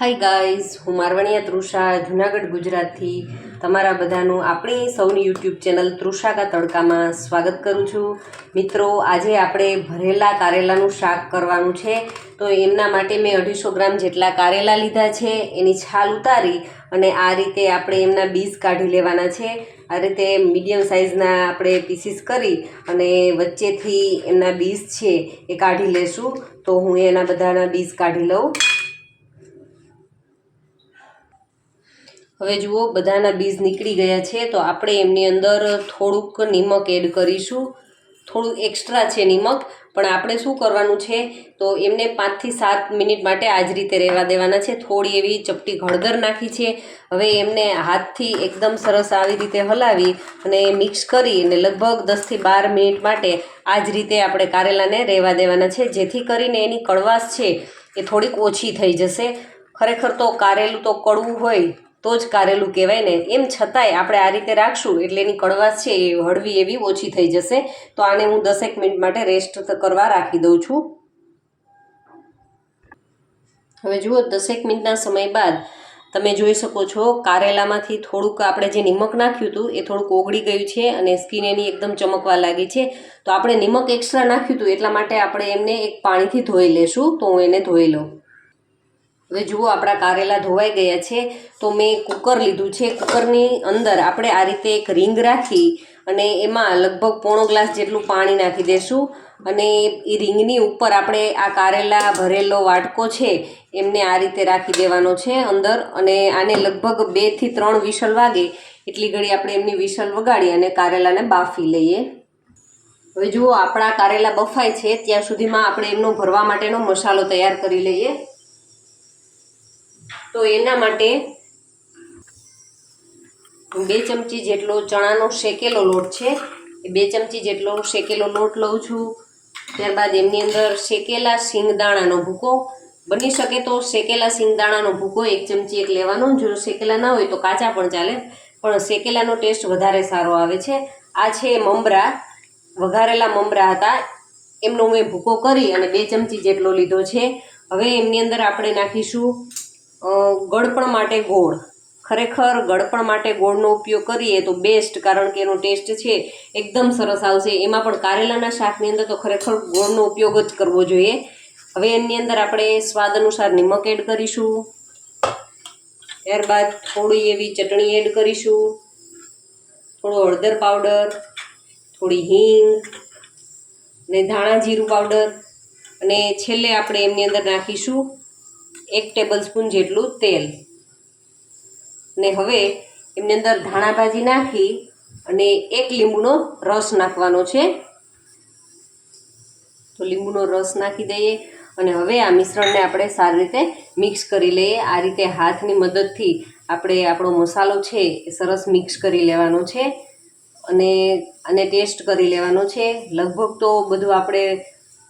Hi guys હું મારવણિયા તૃષા, જુનાગઢ, ગુજરાતથી. તમારા બધાનું આપણી સૌની યુટ્યુબ ચેનલ તૃષા કા તડકામાં સ્વાગત કરું છું. મિત્રો, આજે આપણે ભરેલા કારેલાનું શાક કરવાનું છે. તો એમના માટે મેં અઢીસો ગ્રામ જેટલા કારેલા લીધા છે, એની છાલ ઉતારી અને આ રીતે આપણે એમના બીજ કાઢી લેવાના છે. આ રીતે મીડિયમ સાઇઝના આપણે પીસીસ કરી અને વચ્ચેથી એમના બીજ છે એ કાઢી લેશું. તો હું એના બધાના બીજ કાઢી લઉં. હવે જુઓ, બધાના બીજ નીકળી ગયા છે, તો આપણે એમની અંદર થોડુંક નિમક એડ કરીશું. થોડું એક્સ્ટ્રા છે નિમક, પણ આપણે શું કરવાનું છે, તો એમને પાંચથી સાત મિનિટ માટે આ જ રીતે રહેવા દેવાના છે. થોડી એવી ચપટી હળદર નાખી છે. હવે એમને હાથથી એકદમ સરસ આવી રીતે હલાવી અને મિક્સ કરી અને લગભગ દસથી બાર મિનિટ માટે આ જ રીતે આપણે કારેલાને રહેવા દેવાના છે. જેથી કરીને એની કડવાશ છે એ થોડીક ઓછી થઈ જશે. ખરેખર તો કારેલું તો કડવું હોય તો જ કારેલું કહેવાય ને. એમ છતાંય આપણે આ રીતે રાખશું એટલે એની કડવાશ છે એ હળવી એવી ઓછી થઈ જશે. તો આને હું દસેક મિનિટ માટે રેસ્ટ કરવા રાખી દઉં છું. હવે જુઓ, દસેક મિનિટના સમય બાદ તમે જોઈ શકો છો કારેલામાંથી થોડુંક આપણે જે નિમક નાખ્યું હતું એ થોડુંક ઓગળી ગયું છે અને સ્કીન એની એકદમ ચમકવા લાગી છે. તો આપણે નિમક એક્સ્ટ્રા નાખ્યું હતું એટલા માટે આપણે એમને એક પાણીથી ધોઈ લેશું. તો હું એને ધોઈ લઉં. હવે જુઓ આપણા કારેલા ધોવાઈ ગયા છે, તો મેં કુકર લીધું છે. કુકરની અંદર આપણે આ રીતે એક રિંગ રાખી અને એમાં લગભગ પોણો ગ્લાસ જેટલું પાણી નાખી દેશું અને એ રિંગની ઉપર આપણે આ કારેલા ભરેલો વાટકો છે, એમને આ રીતે રાખી દેવાનો છે અંદર અને આને લગભગ બેથી ત્રણ વિસલ વાગે એટલી ઘડી આપણે એમની વિસલ વગાડી અને કારેલાને બાફી લઈએ. હવે જુઓ આપણા કારેલા બફાય છે, ત્યાં સુધીમાં આપણે એમનો ભરવા માટેનો મસાલો તૈયાર કરી લઈએ. તો એના માટે બે ચમચી જેટલો ચણાનો શેકેલો લોટ છે. એ બે ચમચી જેટલો શેકેલો લોટ લઉં છું. ત્યારબાદ એમની અંદર શેકેલા સિંગદાણાનો ભૂકો. બની શકે તો શેકેલા સિંગદાણાનો ભૂકો એક ચમચી એક લેવાનો. જો શેકેલા ના હોય તો કાચા પણ ચાલે. પણ શેકેલાનો ટેસ્ટ વધારે સારો આવે છે. આ છે મમરા. વઘારેલા મમરા હતા. એમનો મેં ભૂકો કરી અને બે ચમચી જેટલો લીધો છે. હવે એમની અંદર આપણે નાખીશું ગળપણ માટે ગોળ. ખરેખર ગળપણ માટે ગોળનો ઉપયોગ કરીએ તો બેસ્ટ કારણ કે એનો ટેસ્ટ છે, એકદમ સરસ આવશે. એમાં પણ કારેલાના શાકની અંદર તો ખરેખર ગોળનો ઉપયોગ જ કરવો જોઈએ. હવે એની અંદર આપણે સ્વાદ અનુસાર નિમક એડ કરીશું. ત્યારબાદ થોડી એવી ચટણી એડ કરીશું. થોડો હળદર પાવડર થોડી હિંગ ને ધાણા જીરું પાવડર અને છેલ્લે આપણે એમની અંદર નાખીશું એક ટેબલ સ્પૂન જેટલું તેલ. ને હવે એમની અંદર ધાણા ભાજી નાખી અને એક લીંબુનો રસ નાખવાનો છે. તો લીંબુનો રસ નાખી દઈએ અને હવે આ મિશ્રણને આપણે સારી રીતે મિક્સ કરી લઈએ. આ રીતે હાથની મદદથી આપણે આપણો મસાલો છે એ સરસ મિક્સ કરી લેવાનો છે અને આને ટેસ્ટ કરી લેવાનો છે. લગભગ તો બધું આપણે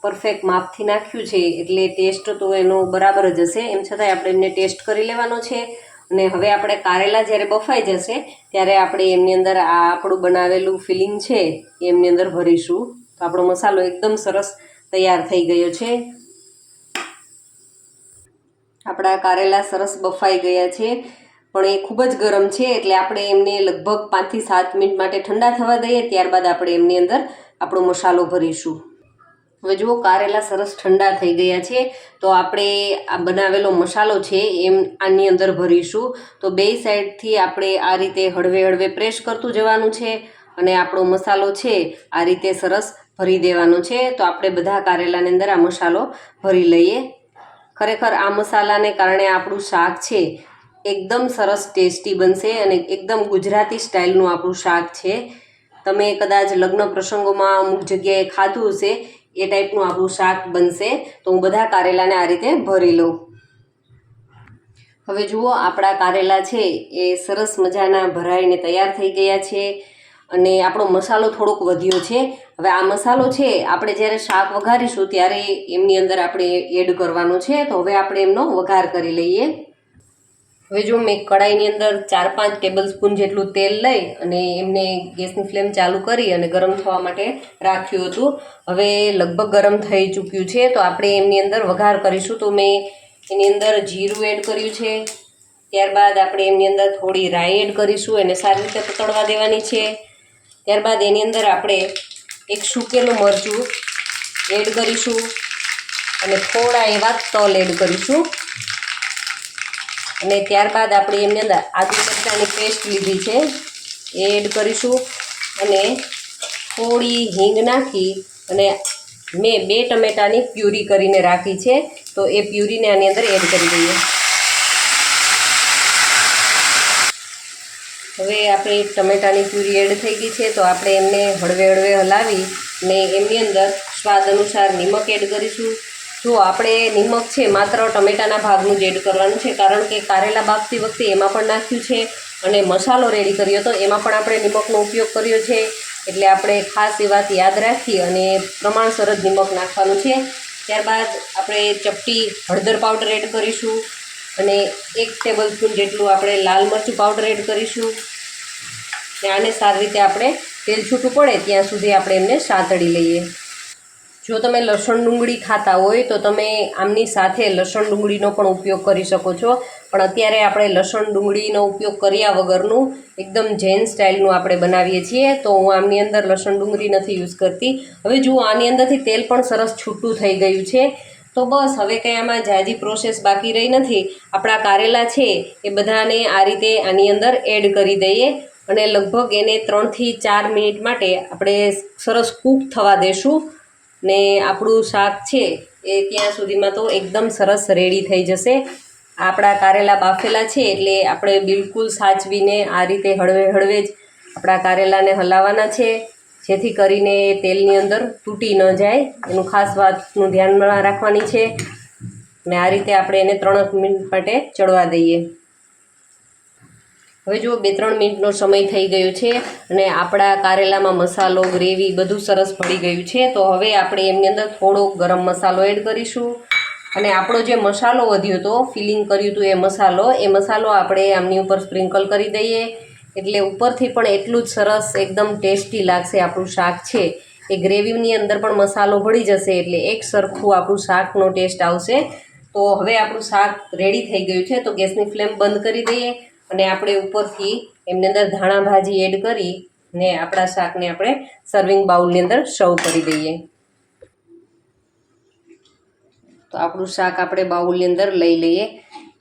પરફેક્ટ માપથી નાખ્યું છે, એટલે ટેસ્ટ તો એનો બરાબર જ હશે. એમ છતાંય આપણે એમને ટેસ્ટ કરી લેવાનો છે અને હવે આપણે કારેલા જ્યારે બફાઈ જશે, ત્યારે આપણે એમની અંદર આ આપણું બનાવેલું ફિલિંગ છે એ એમની અંદર ભરીશું. તો આપણો મસાલો એકદમ સરસ તૈયાર થઈ ગયો છે. આપણા કારેલા સરસ બફાઈ ગયા છે, પણ એ ખૂબ જ ગરમ છે, એટલે આપણે એમને લગભગ પાંચથી સાત મિનિટ માટે ઠંડા થવા દઈએ, ત્યારબાદ આપણે એમની અંદર આપણો મસાલો ભરીશું. હવે જુઓ, કારેલા સરસ ઠંડા થઈ ગયા છે. તો આપણે આ બનાવેલો મસાલો છે, એમ આની અંદર ભરીશું. તો બે સાઈડથી આપણે આ રીતે હળવે હળવે પ્રેસ કરતું જવાનું છે અને આપણો મસાલો છે, આ રીતે સરસ ભરી દેવાનો છે. તો આપણે બધા કારેલાની અંદર આ મસાલો ભરી લઈએ. ખરેખર આ મસાલાને કારણે આપણું શાક છે, એકદમ સરસ ટેસ્ટી બનશે અને એકદમ ગુજરાતી સ્ટાઇલનું આપણું શાક છે. તમે કદાચ લગ્ન પ્રસંગોમાં અમુક જગ્યાએ ખાધું હશે એ ટાઈપનું આપણું શાક બનશે, તો હું બધા કારેલાને આ રીતે ભરી લઉં. હવે જુઓ, આપણા કારેલા છે, એ સરસ મજાના ભરાઈને તૈયાર થઈ ગયા છે અને આપણો મસાલો થોડોક વધ્યો છે. હવે આ મસાલો છે, આપણે જ્યારે શાક વઘારીશું ત્યારે એમની અંદર આપણે એડ કરવાનો છે, તો હવે આપણે એમનો વઘાર કરી લઈએ. હવે જો મેં કડાઈની અંદર ચાર પાંચ ટેબલ સ્પૂન જેટલું તેલ લઈ અને એમને ગેસની ફ્લેમ ચાલુ કરી અને ગરમ થવા માટે રાખ્યું હતું. હવે લગભગ ગરમ થઈ ચૂક્યું છે, તો આપણે એમની અંદર વઘાર કરીશું. તો મેં એની અંદર જીરું એડ કર્યું છે. ત્યારબાદ આપણે એમની અંદર થોડી રાઈ એડ કરીશું, એને સારી રીતે પકડવા દેવાની છે. ત્યારબાદ એની અંદર આપણે એક સૂકેલું મરચું એડ કરીશું અને થોડા એવા તલ એડ કરીશું. અને ત્યારબાદ આપણે એમની અંદર આદુ મરચાંની પેસ્ટ લીધી છે. એ એડ કરીશું અને થોડી હિંગ નાખી અને મેં બે ટમેટાની પ્યુરી કરીને રાખી છે. તો એ પ્યુરીને આની અંદર એડ કરી દઈએ. હવે આપણે ટમેટાની પ્યુરી એડ થઈ ગઈ છે, તો આપણે એમને હળવે હળવે હલાવી ને એમની અંદર સ્વાદ અનુસાર નિમક એડ કરીશું. જો આપણે નિમક છે, માત્ર ટમેટાના ભાગનું જ એડ કરવાનું છે, કારણ કે કારેલા બાફતી વખતે એમાં પણ નાખ્યું છે અને મસાલો રેડી કર્યો હતો એમાં પણ આપણે નિમકનો ઉપયોગ કર્યો છે. એટલે આપણે ખાસ એ વાત યાદ રાખી અને પ્રમાણસર જ નિમક નાખવાનું છે. ત્યારબાદ આપણે ચપટી હળદર પાવડર એડ કરીશું અને એક ટેબલ સ્પૂન જેટલું આપણે લાલ મરચું પાવડર એડ કરીશું. અને આને સારી રીતે આપણે તેલ છૂટું પડે ત્યાં સુધી આપણે એમને સાતળી લઈએ. જો તમે લસણ ડુંગળી ખાતા હોય તો તમે આમની સાથે લસણ ડુંગળીનો પણ ઉપયોગ કરી શકો છો. પણ અત્યારે આપણે લસણ ડુંગળીનો ઉપયોગ કર્યા વગરનું એકદમ જૈન સ્ટાઇલનું આપણે બનાવીએ છીએ, તો હું આમની અંદર લસણ ડુંગળી નથી યુઝ કરતી. હવે જુઓ, આની અંદરથી તેલ પણ સરસ છૂટું થઈ ગયું છે. તો બસ, હવે કંઈ આમાં જાજી પ્રોસેસ બાકી રહી નથી. આપણા કારેલા છે એ બધાને આ રીતે આની અંદર એડ કરી દઈએ અને લગભગ એને ત્રણથી ચાર મિનિટ માટે આપણે સરસ કૂક થવા દેશું. ને આપણું શાક છે એ ત્યાં સુધીમાં તો એકદમ સરસ રેડી થઈ જશે. આપણા કારેલા બાફેલા છે એટલે આપણે બિલકુલ સાચવીને આ રીતે હળવે હળવે જ આપણા કારેલાને હલાવવાના છે. જેથી કરીને તેલની અંદર તૂટી ન જાય. એનું ખાસ વાતનું ધ્યાનમાં રાખવાની છે. ને આ રીતે આપણે એને ત્રણ મિનિટ માટે ચડવા દઈએ. હવે જુઓ, બે, ત્રણ મિનિટનો સમય થઈ ગયો છે અને આપણા કારેલામાં મસાલો, ગ્રેવી બધું સરસ ભળી ગયું છે. તો હવે આપણે એમની અંદર થોડો ગરમ મસાલો એડ કરીશું. અને આપણો જે મસાલો વધ્યો હતો ફિલિંગ કર્યું હતું એ મસાલો એ મસાલો આપણે આમની ઉપર સ્પ્રિંકલ કરી દઈએ. એટલે ઉપરથી પણ એટલું જ સરસ, એકદમ ટેસ્ટી લાગશે આપણું શાક છે. એ ગ્રેવીની અંદર પણ મસાલો ભળી જશે એટલે એક સરખું આપણું શાકનો ટેસ્ટ આવશે. તો હવે આપણું શાક રેડી થઈ ગયું છે. તો ગેસની ફ્લેમ બંધ કરી દઈએ. અને આપણે ઉપરથી એમની અંદર ધાણા ભાજી એડ કરી ને આપણા શાકને આપણે સર્વિંગ બાઉલની અંદર સર્વ કરી દઈએ. તો આપણું શાક આપણે બાઉલની અંદર લઈ લઈએ.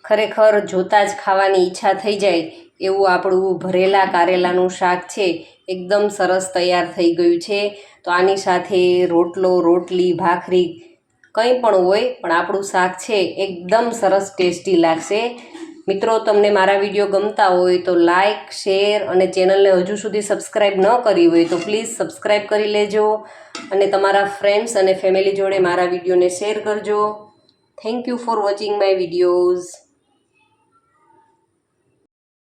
ખરેખર જોતાં જ ખાવાની ઈચ્છા થઈ જાય એવું આપણું ભરેલા કારેલાનું શાક છે, એકદમ સરસ તૈયાર થઈ ગયું છે. તો આની સાથે રોટલો, રોટલી, ભાખરી કંઈ પણ હોય, પણ આપણું શાક છે, એકદમ સરસ ટેસ્ટી લાગશે. મિત્રો, તમને મારા વીડિયો ગમતા હોય તો લાઇક શેર અને ચેનલને હજુ સુધી સબસ્ક્રાઈબ ન કરી હોય તો પ્લીઝ સબસ્ક્રાઈબ કરી લેજો અને તમારા ફ્રેન્ડ્સ અને ફેમિલી જોડે મારા વિડીયોને શેર કરજો. Thank you for watching my videos